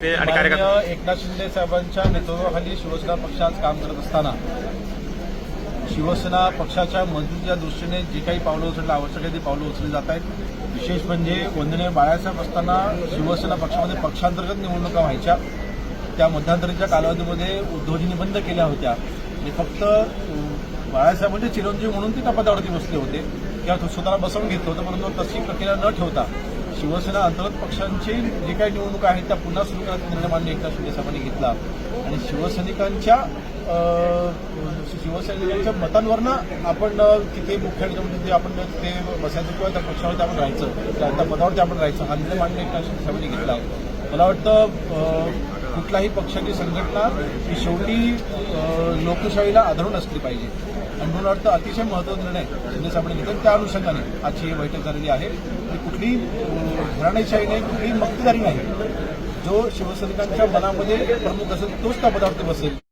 आणि माननीय एकनाथ शिंदे साहेबांच्या नेतृत्वाखाली शिवसेना पक्ष आज काम करत असताना शिवसेना पक्षाच्या मजबूतीच्या दृष्टीने जे काही पावलं उचलणं आवश्यक आहे ती पावलं उचलली जात आहेत. विशेष म्हणजे वंदनीय बाळासाहेब असताना शिवसेना पक्षामध्ये पक्षांतर्गत निवडणुका व्हायच्या. त्या मध्यंतरीच्या कालावधीमध्ये उद्धवजींनी बंद केल्या होत्या. आणि फक्त अं, बाळासाहेब म्हणजे चिरंजीव म्हणून ते त्या पदावरती बसले होते. किंवा स्वतःला बसवून घेतलं होतं परंतु तशी प्रक्रिया न ठेवता शिवसेना अंतर्गत पक्षांची जी काही निवडणुका आहेत त्या पुन्हा सुरू करण्याचा निर्णय मान्य एकनाथ शिंदे साहेबांनी घेतला. आणि शिवसैनिकांच्या शिवसैनिकांच्या मतांवरनं आपण तिथे मुख्य निवडणुकीत म्हणजे आपण तिथे बसायचं किंवा त्या पक्षावरती आपण राहायचं त्या पदावरती आपण राहायचं हा निर्णय मान्य एकनाथ शिंदे साहेबांनी घेतला. मला वाटतं कुठलाही कुठल्याही पक्षाची संघटना ही शेवटी लोकशाहीला आधारून असली पाहिजे. आणि म्हणून वाटतं अतिशय महत्त्वाचा निर्णय शिंदे साहेबांनी घेतला त्या अनुषंगाने आजची ही बैठक झालेली आहे. की कुठलीही घराणेशाही नाही कुठलीही मक्तेदारी नाही. जो शिवसैनिकांच्या मनामध्ये प्रमुख असेल तोच त्या पदावरती बसेल.